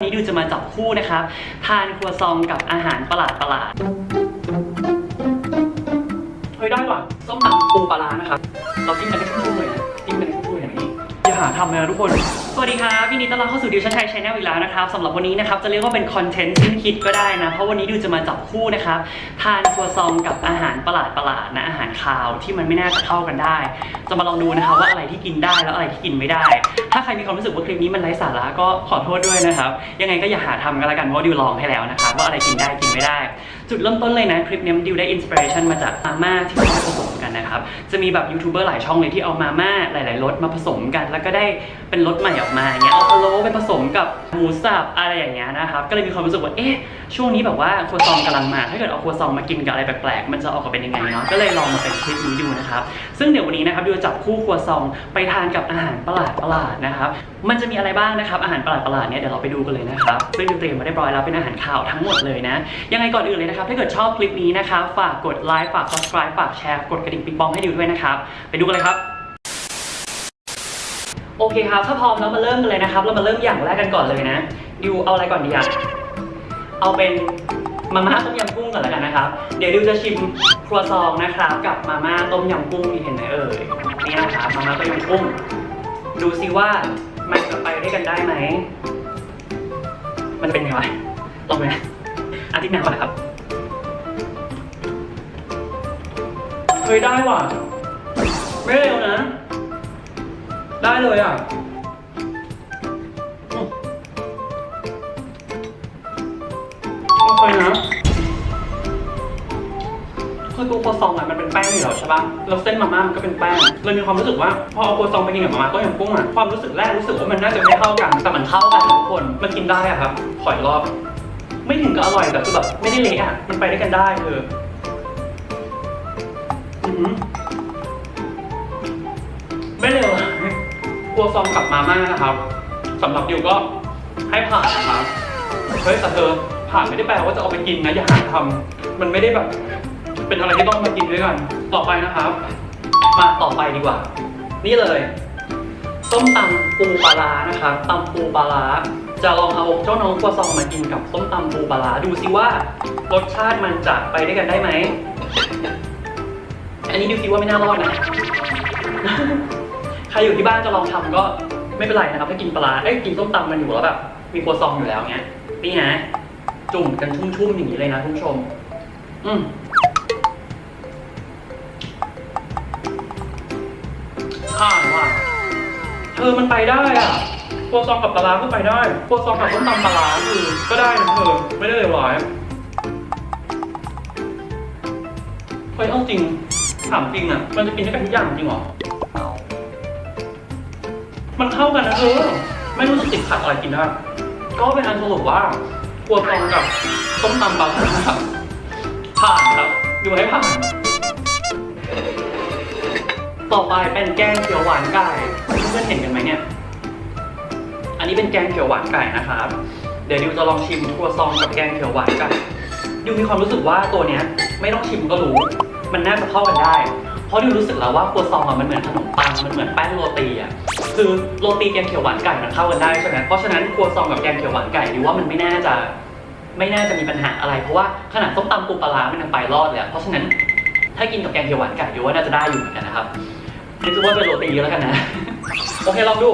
วันนี้ดิวจะมาจับคู่นะครับ ทานครัวซองกับอาหารประหลาดประหลาดเฮ้ยได้ว่ะส้มตำปูปลาร้านะครับ เราจิ้มกันให้ชุ่มๆเลยนะจิ้มกันให้ชุ่มๆอย่างนี้อย่าหาทำเลยนะทุกคน สวัสดีครับยินดีต้อนรับเข้าสู่ดิวชันชัยชาแนลอีกแล้วนะครับสำหรับวันนี้นะครับจะเรียกว่าเป็นคอนเทนต์สิ้นคิดก็ได้นะ เพราะวันนี้ดิวจะมาจับคู่นะครับทานครัวซองกับอาหารประหลาดประหลาดๆนะอาหารคาวที่มันไม่น่าจะเข้ากันได้ จะมาลองดูนะครับว่าอะไรที่กินได้แล้วอะไรที่กินไม่ได้ ถ้าใครมีความรู้สึกว่าคลิปนี้มันไร้สาระก็ขอโทษด้วยนะครับยังไงก็อย่าหาทำกันละกันเพราะดิวลองให้แล้วนะครับว่าอะไรกินได้กินไม่ได้ จุดเริ่มต้นเลยนะคลิปนี้ดิวได้อินสปิเรชันมาจากมาม่าที่เขาผสมกันนะครับจะมีแบบยูทูบเบอร์หลายช่องเลยที่เอามาม่าหลาย ๆรสมาผสมกัน แล้วก็ได้เป็นรสใหม่ออกมาอย่างเงี้ยเอาพะโล้ไปผสมกับหมูสับอะไรอย่างเงี้ยนะครับก็เลยมีความรู้สึกว่าเอ๊ะช่วงนี้แบบว่าครัวซองกำลังมา ถ้าเกิดเอาครัวซองมากินกับอะไรแปลกๆมันจะออกมาเป็นยังไงเนาะก็เลยลองมาเป็นคลิปนี้ดูนะครับซึ่งเดี๋ยววันนี้นะครับดิวจะจับคู่ครัวซองไปทานกับอาหารประหลาดประหลาดๆนะครับมันจะมีอะไรบ้างนะครับอาหารประหลาดประหลาดๆเนี่ยเดี๋ยวเราไปดูกันเลยนะครับซึ่งดิวเตรียมมาเรียบร้อยแล้วเป็นอาหารข่าวทั้งหมดเลยนะยังไงก่อนอื่นเลยนะครับถ้าเกิดชอบคลิปนี้นะครับฝากกดไลค์ฝาก subscribe ฝากแชร์กดกระดิ่งปิ๊งปองให้ดิวด้วยนะครับไปดูกันเลยครับ โอเคครับ ถ้าพร้อมแล้วมาเริ่มกันเลยนะครับ เรามาเริ่มอย่างแรกกันก่อนเลยนะ ดิวเอาอะไรก่อนดีอะเอาเป็นมาม่าต้มยำกุ้งก่อนแล้วกันนะครับ เดี๋ยวดิวจะชิมครัวซองนะครับ กับมาม่าต้มยำกุ้งนี่เห็นไหมเอ่ย นี่นะครับมาม่าต้มยำกุ้ง ดูซิว่ามันจะไปด้วยกันได้ไหม มันเป็นไงวะลองไหมอาทิตย์หน้าก่อนนะครับ เฮ้ยได้ว่ะ ไม่เร็วนะ ได้เลยอะอืมโอเคนะคือตัวครัวซองอะมันเป็นแป้งอยู่แล้วใช่ป่ะแล้วเส้นมาม่ามันก็เป็นแป้งเลยมีความรู้สึกว่า พอเอาครัวซองไปกินกับมาม่าก็ยังกุ้งอะความรู้สึกแรกรู้สึกว่ามันน่าจะไม่เข้ากัน แต่มันเข้ากันนะทุกคนมันกินได้อะครับขออีกรอบ ไม่ถึงกับอร่อยแต่คือแบบไม่ได้เละอะมันไปด้วยกันได้เอออือหือไม่เร็วอะค รัวซองกับมาม่านะครับสำหรับดิวก็ให้ผ่านนะครับเฮ้ยแต่เธอผ่านไม่ได้แปลว่าจะเอาไปกินนะอย่าหาทำมันไม่ได้แบบ เป็นอะไรที่ต้องมากินด้วยกัน ต่อไปนะครับ มาต่อไปดีกว่า นี่เลยส้มตำปูปลาร้านะครับตำปูปลาร้าจะลองเอาเจ้าน้องครัวซองมากินกับส้มตำปูปลาร้าดูซิว่ารสชาติมันจะไปด้วยกันได้ไหม อันนี้ดิวคิดว่าไม่น่ารอดนะ ใครอยู่ที่บ้านจะลองทำก็ไม่เป็นไรนะครับถ้ากินปลาเอ้ยกินส้มตำมันอยู่แล้วแบบมีครัวซองอยู่แล้วเงี้ยนี่นะจุ่มกันชุ่มๆอย่างนี้เลยนะคุณผู้ชม อืมผ่านว่ะเธอมันไปได้อะครัวซองกับปลาร้าก็ไปได้ครัวซองกับส้มตำปลาร้าคือก็ได้นะเธอไม่ได้เลวร้ายเฮ้ยเอาจริงถามจริงอะ มันจะกินได้กันทุกอย่างจริงหรอ มันเข้ากันนะเธอไม่รู้สึกติดขัดอะไรกินได้ก็เป็นอันสรุปว่าครัวซองกับส้มตำปลาครับผ่านครับดูให้ผ่าน ต่อไปเป็นแกงเขียวหวานไก่เพื่อนเห็นกันไหมเนี่ย อันนี้เป็นแกงเขียวหวานไก่นะครับ เดี๋ยวดิวจะลองชิมครัวซองกับแกงเขียวหวานไก่ดิวมีความรู้สึกว่าตัวเนี้ย ไม่ต้องชิมก็รู้ มันน่าจะเข้ากันได้ เพราะดิวรู้สึกแล้วว่าครัวซองอะมันเหมือนขนมปังมันเหมือนแป้งโรตีอะคือโรตีแกงเขียวหวานไก่มันเข้ากันได้ใช่ไหมเพราะฉะนั้นครัวซองกับแกงเขียวหวานไก่ดิวว่ามันไม่น่าจะ ไม่น่าจะมีปัญหาอะไรเพราะว่าขนาดส้มตำปูปลาร้ามันยังไปรอดเลยอะเพราะฉะนั้นถ้ากินกับแกงเขียวหวานไก่ดิวว่าน่าจะได้อยู่เหมือนกันนะครับนี่คือว่าเป็นโรตีแล้วกันนะโอเคลองดู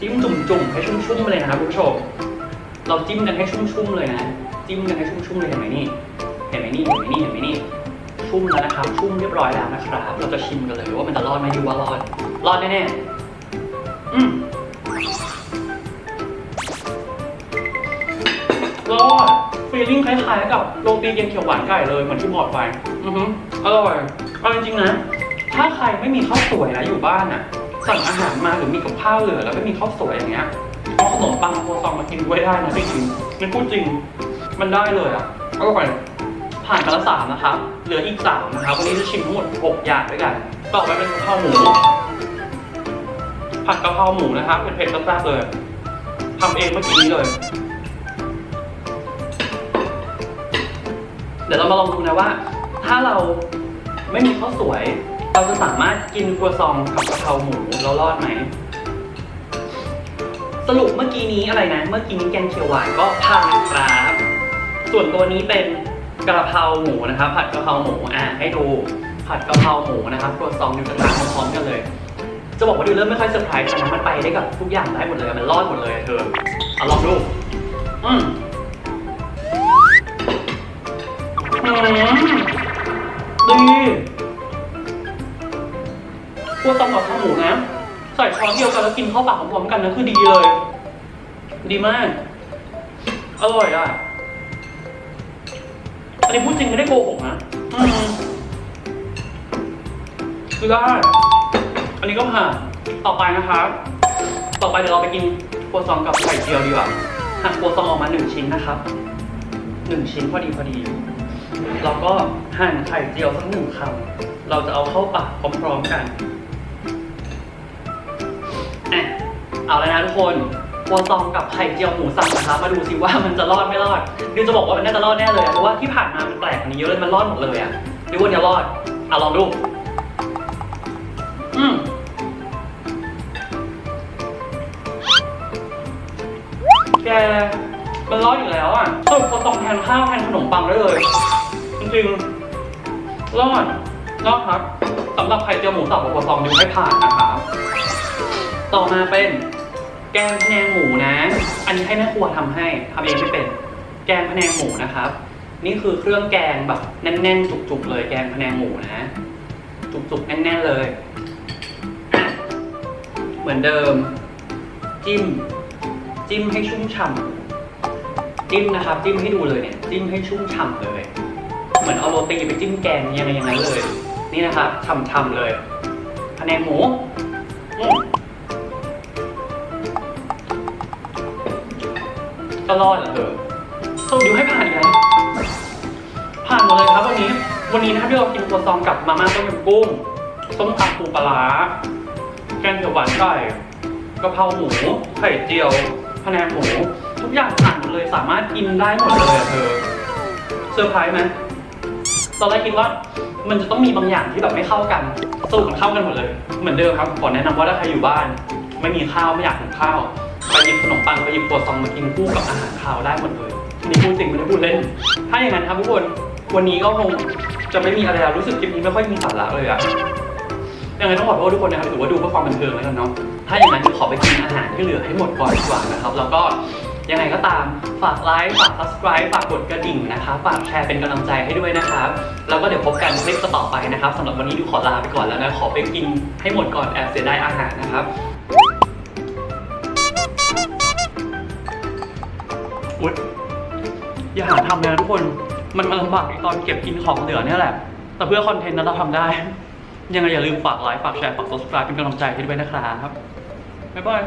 จิ้มจุ่มๆให้ชุ่มๆเลยนะครับคุณผู้ชมเราจิ้มกันให้ชุ่มๆเลยนะ จิ้มกันให้ชุ่มๆเลยเห็นไหมนี่ เห็นไหมนี่ เห็นไหมนี่ เห็นไหมนี่ ชุ่มแล้วนะครับชุ่มเรียบร้อยแล้วนะครับ เราจะชิมกันเลยว่ามันจะรอดไหมดูว่ารอด รอดแน่ๆอืมรอดฟีลลิ่งคล้ายๆกับโรตีเย็นเขียวหวานไก่เลยเหมือนที่บอกไป อือฮึอร่อยเอาจริงๆนะ ถ้าใครไม่มีข้าวสวยนะอยู่บ้านอะ สั่งอาหารมาหรือมีกับข้าวเหลือแล้วไม่มีข้าวสวยอย่างเงี้ยเอาขนมปังโคซองมากินด้วยได้นะจริงๆนี่พูดจริง มันได้เลยอะอร่อย ผ่านไปละสามนะครับ เหลืออีกสามนะครับ วันนี้จะชิมทั้งหมดหกอย่างด้วยกัน ต่อไปเป็นกะเพราหมู ผัดกะเพราหมูนะครับเป็นเผ็ดแซ่บๆเลยทำเองเมื่อกี้นี้เลย เดี๋ยวเรามาลองดูนะว่า ถ้าเราไม่มีข้าวสวย เราจะสามารถกินครัวซองกับกะเพราหมูแล้วรอดไหมสรุปเมื่อกี้นี้อะไรนะ เมื่อกี้นี้แกงเขียวหวานก็ผ่านครับ ส่วนตัวนี้เป็น กระเพราหมูนะครับ ผัดกระเพราหมูอะให้ดูผัดกระเพราหมูนะครับตัวซองดิวจะทานพร้อมกันเลย จะบอกว่าดิวเริ่มไม่ค่อยเซอร์ไพรส์แต่นะมันไปได้กับทุกอย่างได้หมดเลยมันรอดหมดเลยเธอเอาลองดูอืมดีตัวซองกับข้าวหมูนะใส่ช้อนเดียวกันแล้วกินข้าวปากพร้อมกันนะคือดีเลย ดีมาก อร่อยอะ นี้พูดจริงไม่ได้โกหกนะอืมคือได้ อันนี้ก็ผ่านต่อไปนะครับต่อไปเดี๋ยวเราไปกินครัวซองกับไข่เจียวดีกว่าหั่นครัวซองออกมาหนึ่งชิ้นนะครับหนึ่งชิ้นพอดีพอดี เราก็หั่นไข่เจียวสักหนึ่งคำเราจะเอาเข้าปากพร้อมๆกันอะเอาแล้วนะทุกคน ครัวซองกับไข่เจียวหมูสับนะครับมาดูสิว่ามันจะรอดไม่รอดดิวจะบอกว่ามันน่าจะรอดแน่เลยอะเพราะว่าที่ผ่านมามันแปลกกว่านี้เยอะเลยมันรอดหมดเลยอะดิวว่าจะรอดอะลองดูอืมแกมันรอนอยู่แล้วอะสรุปพอต้องแทนข้าวแทนขนมปังได้เลย จริงๆรอดรอดครับสำหรับไข่เจียวหมูสับกับครัวซองดิวให้ผ่านนะครับต่อมาเป็น แกงพะแนงหมูนะ อันนี้ให้แม่ครัวทำให้ทำเองไม่เป็น แกงพะแนงหมูนะครับ นี่คือเครื่องแกงแบบแน่นๆ จุกๆเลย แกงพะแนงหมูนะ จุกๆแน่นๆเลย เหมือนเดิม จิ้ม จิ้มให้ชุ่มฉ่ำจิ้มนะครับ จิ้มให้ดูเลยเนี่ย จิ้มให้ชุ่มฉ่ำเลย เหมือนเอาโรตีไปจิ้มแกงยังไงอย่างนั้นเลย นี่นะครับฉ่ำๆเลยพะแนงหมู ก็รอดเหรอเธอสรุปดิวให้ผ่านอีกแล้วผ่านหมดเลยครับวันนี้ วันนี้นะครับที่เรากินครัวซองกับมาม่าต้มยำกุ้งต้มตำปูปลาร้าแกงเขียวหวานไก่กะเพราหมูไข่เจียวพะแนงหมูทุกอย่างผ่านหมดเลยสามารถกินได้หมดเลยอะเธอเซอร์ไพรส์ไหมตอนแรกคิดว่ามันจะต้องมีบางอย่างที่แบบไม่เข้ากันสรุปมันเข้ากันหมดเลย เหมือนเดิมครับขอแนะนำว่าถ้าใครอยู่บ้าน ไม่มีข้าวไม่อยากกินข้าวไปหยิบขนมปังไปหยิบครัวซองมากินคู่กับอาหารคาวได้หมดเลยนี่พูดจริงไม่ได้พูดเล่น ถ้าอย่างนั้นครับทุกคนวันนี้ก็คงจะไม่มีอะไรแล้วรู้สึกคลิปนี้ไม่ค่อยมีสาระเลยอะยังไงต้องขอโทษทุกคนนะครับถือว่าดูเพื่อความบันเทิงแล้วกันเนาะถ้าอย่างนั้นขอไปกินอาหารที่เหลือให้หมดก่อนดีกว่านะครับ แล้วก็ยังไงก็ตามฝากไลค์ฝาก subscribe ฝากกดกระดิ่งนะครับฝากแชร์เป็นกำลังใจให้ด้วยนะครับ แล้วก็เดี๋ยวพบกันคลิปต่อไปนะครับสำหรับวันนี้ดูขอลาไปก่อนแล้วนะ ขอไปกินให้หมดก่อนแอบเสียดายอาหารนะครับ อุ๊ยอย่าหาทำเลยนะทุกคน มันมันลำบากตอนเก็บกินของเหลือเนี่ยแหละ แต่เพื่อคอนเทนต์นั้นเราทำได้ ยังไงอย่าลืมฝากไลค์ ฝากแชร์ ฝาก subscribe เป็นกำลังใจให้ด้วยนะครับ บ๊ายบาย